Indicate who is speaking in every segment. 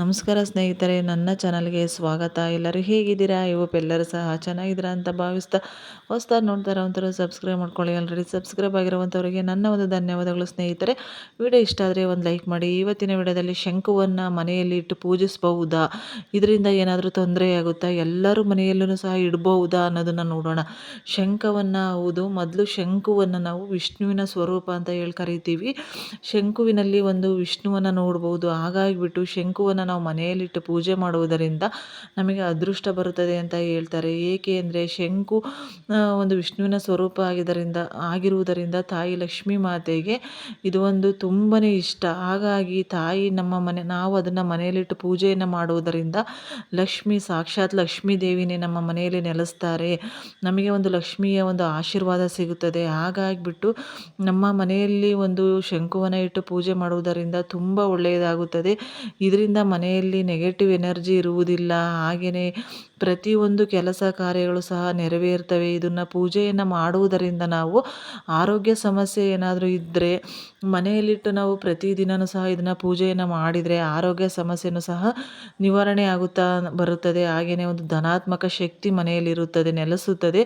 Speaker 1: ನಮಸ್ಕಾರ ಸ್ನೇಹಿತರೆ, ನನ್ನ ಚಾನಲ್ಗೆ ಸ್ವಾಗತ. ಎಲ್ಲರೂ ಹೇಗಿದ್ದೀರಾ? ಇವತ್ತು ಎಲ್ಲರೂ ಸಹ ಚೆನ್ನಾಗಿದ್ದೀರಾ ಅಂತ ಭಾವಿಸ್ತಾ ಹೊಸ್ದಾಗಿ ನೋಡ್ತಾರೆ ಇರೋವಂಥವ್ರು ಸಬ್ಸ್ಕ್ರೈಬ್ ಮಾಡ್ಕೊಳ್ಳಿ. ಆಲ್ರೆಡಿ ಸಬ್ಸ್ಕ್ರೈಬ್ ಆಗಿರುವಂಥವ್ರಿಗೆ ನನ್ನ ಒಂದು ಧನ್ಯವಾದಗಳು ಸ್ನೇಹಿತರೆ. ವಿಡಿಯೋ ಇಷ್ಟ ಆದರೆ ಒಂದು ಲೈಕ್ ಮಾಡಿ. ಇವತ್ತಿನ ವಿಡಿಯೋದಲ್ಲಿ ಶಂಕುವನ್ನು ಮನೆಯಲ್ಲಿ ಇಟ್ಟು ಪೂಜಿಸಬಹುದಾ? ಇದರಿಂದ ಏನಾದರೂ ತೊಂದರೆ ಆಗುತ್ತಾ? ಎಲ್ಲರೂ ಮನೆಯಲ್ಲೂ ಸಹ ಇಡಬಹುದಾ ಅನ್ನೋದನ್ನು ನೋಡೋಣ. ಶಂಕವನ್ನು ಹೌದು, ಮೊದಲು ಶಂಕುವನ್ನು ನಾವು ವಿಷ್ಣುವಿನ ಸ್ವರೂಪ ಅಂತ ಹೇಳಿ ಕರಿತೀವಿ. ಶಂಕುವಿನಲ್ಲಿ ಒಂದು ವಿಷ್ಣುವನ್ನು ನೋಡ್ಬೋದು. ಹಾಗಾಗಿಬಿಟ್ಟು ಶಂಕುವನ್ನು ನಾವು ಮನೆಯಲ್ಲಿಟ್ಟು ಪೂಜೆ ಮಾಡುವುದರಿಂದ ನಮಗೆ ಅದೃಷ್ಟ ಬರುತ್ತದೆ ಅಂತ ಹೇಳ್ತಾರೆ. ಏಕೆ ಅಂದರೆ ಶಂಕು ಒಂದು ವಿಷ್ಣುವಿನ ಸ್ವರೂಪ ಆಗಿದ್ದರಿಂದ, ಆಗಿರುವುದರಿಂದ ತಾಯಿ ಲಕ್ಷ್ಮೀ ಮಾತೆಗೆ ಇದು ಒಂದು ತುಂಬಾ ಇಷ್ಟ. ಹಾಗಾಗಿ ತಾಯಿ ನಮ್ಮ ಮನೆ, ನಾವು ಅದನ್ನು ಮನೆಯಲ್ಲಿಟ್ಟು ಪೂಜೆಯನ್ನು ಮಾಡುವುದರಿಂದ ಲಕ್ಷ್ಮಿ ಸಾಕ್ಷಾತ್ ಲಕ್ಷ್ಮೀ ದೇವಿನೇ ನಮ್ಮ ಮನೆಯಲ್ಲಿ ನೆಲೆಸ್ತಾರೆ. ನಮಗೆ ಒಂದು ಲಕ್ಷ್ಮಿಯ ಒಂದು ಆಶೀರ್ವಾದ ಸಿಗುತ್ತದೆ. ಹಾಗಾಗಿಬಿಟ್ಟು ನಮ್ಮ ಮನೆಯಲ್ಲಿ ಒಂದು ಶಂಕುವನ್ನು ಇಟ್ಟು ಪೂಜೆ ಮಾಡುವುದರಿಂದ ತುಂಬ ಒಳ್ಳೆಯದಾಗುತ್ತದೆ. ಇದರಿಂದ ಮನೆಯಲ್ಲಿ ನೆಗೆಟಿವ್ ಎನರ್ಜಿ ಇರುವುದಿಲ್ಲ. ಹಾಗೆಯೇ ಪ್ರತಿಯೊಂದು ಕೆಲಸ ಕಾರ್ಯಗಳು ಸಹ ನೆರವೇರ್ತವೆ. ಇದನ್ನು ಪೂಜೆಯನ್ನು ಮಾಡುವುದರಿಂದ ನಾವು ಆರೋಗ್ಯ ಸಮಸ್ಯೆ ಏನಾದರೂ ಇದ್ದರೆ ಮನೆಯಲ್ಲಿಟ್ಟು ನಾವು ಪ್ರತಿದಿನವೂ ಸಹ ಇದನ್ನು ಪೂಜೆಯನ್ನು ಮಾಡಿದರೆ ಆರೋಗ್ಯ ಸಮಸ್ಯೆಯೂ ಸಹ ನಿವಾರಣೆ ಆಗುತ್ತಾ ಬರುತ್ತದೆ. ಹಾಗೆಯೇ ಒಂದು ಧನಾತ್ಮಕ ಶಕ್ತಿ ಮನೆಯಲ್ಲಿರುತ್ತದೆ, ನೆಲೆಸುತ್ತದೆ.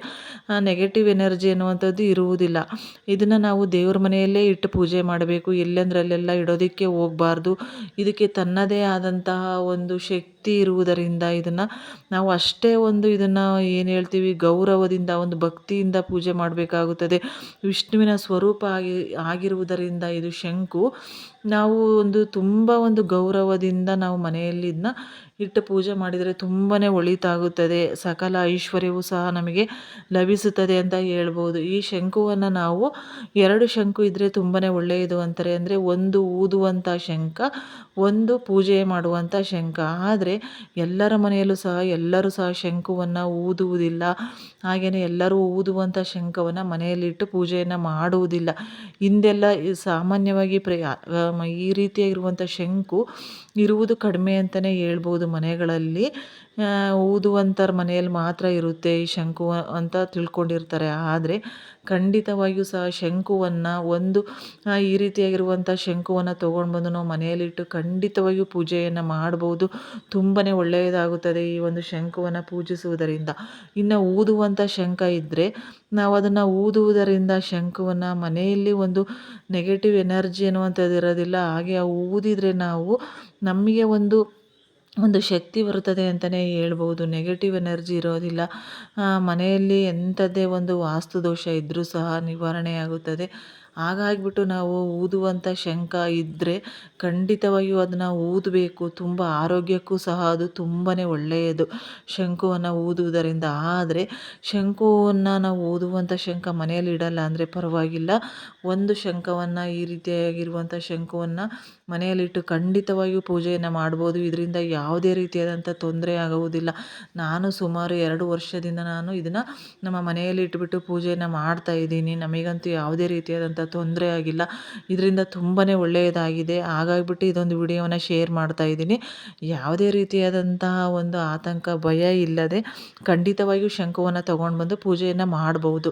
Speaker 1: ನೆಗೆಟಿವ್ ಎನರ್ಜಿ ಅನ್ನುವಂಥದ್ದು ಇರುವುದಿಲ್ಲ. ಇದನ್ನು ನಾವು ದೇವ್ರ ಮನೆಯಲ್ಲೇ ಇಟ್ಟು ಪೂಜೆ ಮಾಡಬೇಕು. ಎಲ್ಲೆಂದರಲ್ಲೆಲ್ಲ ಇಡೋದಕ್ಕೆ ಹೋಗಬಾರ್ದು. ಇದಕ್ಕೆ ತನ್ನದೇ ಆದಂತಹ ಒಂದು ಶಕ್ತಿ ಇರುವುದರಿಂದ ಇದನ್ನು ನಾವು ಅಷ್ಟೇ ಒಂದು ಇದನ್ನು ಏನು ಹೇಳ್ತೀವಿ ಗೌರವದಿಂದ, ಒಂದು ಭಕ್ತಿಯಿಂದ ಪೂಜೆ ಮಾಡಬೇಕಾಗುತ್ತದೆ. ವಿಷ್ಣುವಿನ ಸ್ವರೂಪ ಆಗಿ, ಆಗಿರುವುದರಿಂದ ಇದು ಶಂಕು. ನಾವು ಒಂದು ತುಂಬ ಒಂದು ಗೌರವದಿಂದ ನಾವು ಮನೆಯಲ್ಲಿ ಇದನ್ನ ಇಟ್ಟು ಪೂಜೆ ಮಾಡಿದರೆ ತುಂಬಾ ಒಳಿತಾಗುತ್ತದೆ. ಸಕಲ ಐಶ್ವರ್ಯವೂ ಸಹ ನಮಗೆ ಲಭಿಸುತ್ತದೆ ಅಂತ ಹೇಳ್ಬೋದು. ಈ ಶಂಕುವನ್ನು ನಾವು ಎರಡು ಶಂಕು ಇದ್ದರೆ ತುಂಬಾ ಒಳ್ಳೆಯದು ಅಂತಾರೆ ಅಂದರೆ ಒಂದು ಊದುವಂಥ ಶಂಕ, ಒಂದು ಪೂಜೆ ಮಾಡುವಂಥ ಶಂಕ. ಆದರೆ ಎಲ್ಲರ ಮನೆಯಲ್ಲೂ ಸಹ ಎಲ್ಲರೂ ಸಹ ಶಂಖವನ್ನು ಊದುವುದಿಲ್ಲ. ಹಾಗೆಯೇ ಎಲ್ಲರೂ ಊದುವಂಥ ಶಂಖವನ್ನು ಮನೆಯಲ್ಲಿಟ್ಟು ಪೂಜೆಯನ್ನು ಮಾಡುವುದಿಲ್ಲ. ಹಿಂದೆಲ್ಲ ಸಾಮಾನ್ಯವಾಗಿ ಪ್ರ ಈ ರೀತಿಯಾಗಿರುವಂಥ ಶಂಕು ಇರುವುದು ಕಡಿಮೆ ಅಂತಲೇ ಹೇಳ್ಬೋದು ಮನೆಗಳಲ್ಲಿ. ಊದುವಂಥರ ಮನೆಯಲ್ಲಿ ಮಾತ್ರ ಇರುತ್ತೆ ಈ ಶಂಕು ಅಂತ ತಿಳ್ಕೊಂಡಿರ್ತಾರೆ. ಆದರೆ ಖಂಡಿತವಾಗಿಯೂ ಸಹ ಶಂಕುವನ್ನು ಒಂದು ಈ ರೀತಿಯಾಗಿರುವಂಥ ಶಂಕುವನ್ನು ತೊಗೊಂಡು ಬಂದು ನಾವು ಮನೆಯಲ್ಲಿಟ್ಟು ಖಂಡಿತವಾಗಿಯೂ ಪೂಜೆಯನ್ನು ಮಾಡ್ಬೋದು. ತುಂಬಾ ಒಳ್ಳೆಯದಾಗುತ್ತದೆ ಈ ಒಂದು ಶಂಕುವನ್ನು ಪೂಜಿಸುವುದರಿಂದ. ಇನ್ನು ಊದುವಂಥ ಶಂಖ ಇದ್ದರೆ ನಾವು ಅದನ್ನು ಊದುವುದರಿಂದ ಶಂಕುವನ್ನು ಮನೆಯಲ್ಲಿ ಒಂದು ನೆಗೆಟಿವ್ ಎನರ್ಜಿ ಅನ್ನುವಂಥದ್ದು ಇರೋದಿಲ್ಲ. ಹಾಗೆ ಊದಿದರೆ ನಾವು ನಮಗೆ ಒಂದು ಒಂದು ಶಕ್ತಿ ಬರುತ್ತದೆ ಅಂತಲೇ ಹೇಳ್ಬೋದು. ನೆಗೆಟಿವ್ ಎನರ್ಜಿ ಇರೋದಿಲ್ಲ. ಮನೆಯಲ್ಲಿ ಎಂಥದ್ದೇ ಒಂದು ವಾಸ್ತು ದೋಷ ಇದ್ದರೂ ಸಹ ನಿವಾರಣೆಯಾಗುತ್ತದೆ. ಹಾಗಾಗಿಬಿಟ್ಟು ನಾವು ಊದುವಂಥ ಶಂಖ ಇದ್ದರೆ ಖಂಡಿತವಾಗಿಯೂ ಅದನ್ನು ಊದಬೇಕು. ತುಂಬ ಆರೋಗ್ಯಕ್ಕೂ ಸಹ ಅದು ತುಂಬಾ ಒಳ್ಳೆಯದು ಶಂಖವನ್ನು ಊದುವುದರಿಂದ. ಆದರೆ ಶಂಖವನ್ನು ನಾವು ಊದುವಂಥ ಶಂಖ ಮನೆಯಲ್ಲಿ ಇಡಲ್ಲ ಅಂದರೆ ಪರವಾಗಿಲ್ಲ. ಒಂದು ಶಂಖವನ್ನು ಈ ರೀತಿಯಾಗಿರುವಂಥ ಶಂಖವನ್ನು ಮನೆಯಲ್ಲಿಟ್ಟು ಖಂಡಿತವಾಗಿಯೂ ಪೂಜೆಯನ್ನು ಮಾಡ್ಬೋದು. ಇದರಿಂದ ಯಾವುದೇ ರೀತಿಯಾದಂಥ ತೊಂದರೆ ಆಗುವುದಿಲ್ಲ. ನಾನು ಸುಮಾರು ಎರಡು ವರ್ಷದಿಂದ ನಾನು ಇದನ್ನು ನಮ್ಮ ಮನೆಯಲ್ಲಿ ಇಟ್ಬಿಟ್ಟು ಪೂಜೆಯನ್ನು ಮಾಡ್ತಾ ಇದ್ದೀನಿ. ನಮಗಂತೂ ಯಾವುದೇ ರೀತಿಯಾದಂಥ ತೊಂದರೆ ಆಗಿಲ್ಲ. ಇದರಿಂದ ತುಂಬಾ ಒಳ್ಳೆಯದಾಗಿದೆ. ಹಾಗಾಗಿಬಿಟ್ಟು ಇದೊಂದು ವಿಡಿಯೋನ ಶೇರ್ ಮಾಡ್ತಾ ಇದ್ದೀನಿ. ಯಾವುದೇ ರೀತಿಯಾದಂತಹ ಒಂದು ಆತಂಕ, ಭಯ ಇಲ್ಲದೆ ಖಂಡಿತವಾಗಿಯೂ ಶಂಕುವನ್ನು ತೊಗೊಂಡು ಬಂದು ಪೂಜೆಯನ್ನು ಮಾಡಬಹುದು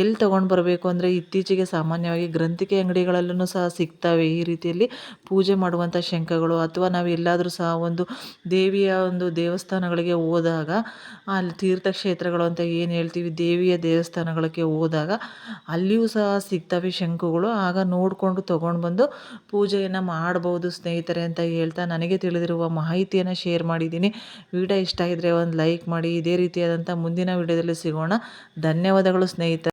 Speaker 1: ಎಲ್ಲಿ ತೊಗೊಂಡು ಬರಬೇಕು ಅಂದರೆ ಇತ್ತೀಚೆಗೆ ಸಾಮಾನ್ಯವಾಗಿ ಗ್ರಂಥಿಕೆ ಅಂಗಡಿಗಳಲ್ಲೂ ಸಹ ಸಿಗ್ತವೆ ಈ ರೀತಿಯಲ್ಲಿ ಪೂಜೆ ಮಾಡುವಂಥ ಶಂಖಗಳು ಅಥವಾ ನಾವು ಎಲ್ಲಾದರೂ ಸಹ ಒಂದು ದೇವಿಯ ಒಂದು ದೇವಸ್ಥಾನಗಳಿಗೆ ಹೋದಾಗ, ಅಲ್ಲಿ ತೀರ್ಥಕ್ಷೇತ್ರಗಳು ಅಂತ ಏನು ಹೇಳ್ತೀವಿ, ದೇವಿಯ ದೇವಸ್ಥಾನಗಳಿಗೆ ಹೋದಾಗ, ಅಲ್ಲಿಯೂ ಸಹ ಸಿಗ್ತವೆ ಶಂಖುಗಳು ಆಗ ನೋಡಿಕೊಂಡು ತೊಗೊಂಡು ಬಂದು ಪೂಜೆಯನ್ನು ಮಾಡ್ಬೋದು ಸ್ನೇಹಿತರೆ ಅಂತ ಹೇಳ್ತಾ ನನಗೆ ತಿಳಿದಿರುವ ಮಾಹಿತಿಯನ್ನು ಶೇರ್ ಮಾಡಿದ್ದೀನಿ. ವಿಡಿಯೋ ಇಷ್ಟ ಇದ್ದರೆ ಒಂದು ಲೈಕ್ ಮಾಡಿ, ಇದೇ ರೀತಿಯಾದಂಥ ಮುಂದಿನ ವಿಡಿಯೋದಲ್ಲಿ ಸಿಗೋಣ. ಧನ್ಯವಾದಗಳು ಸ್ನೇಹಿತರೆ.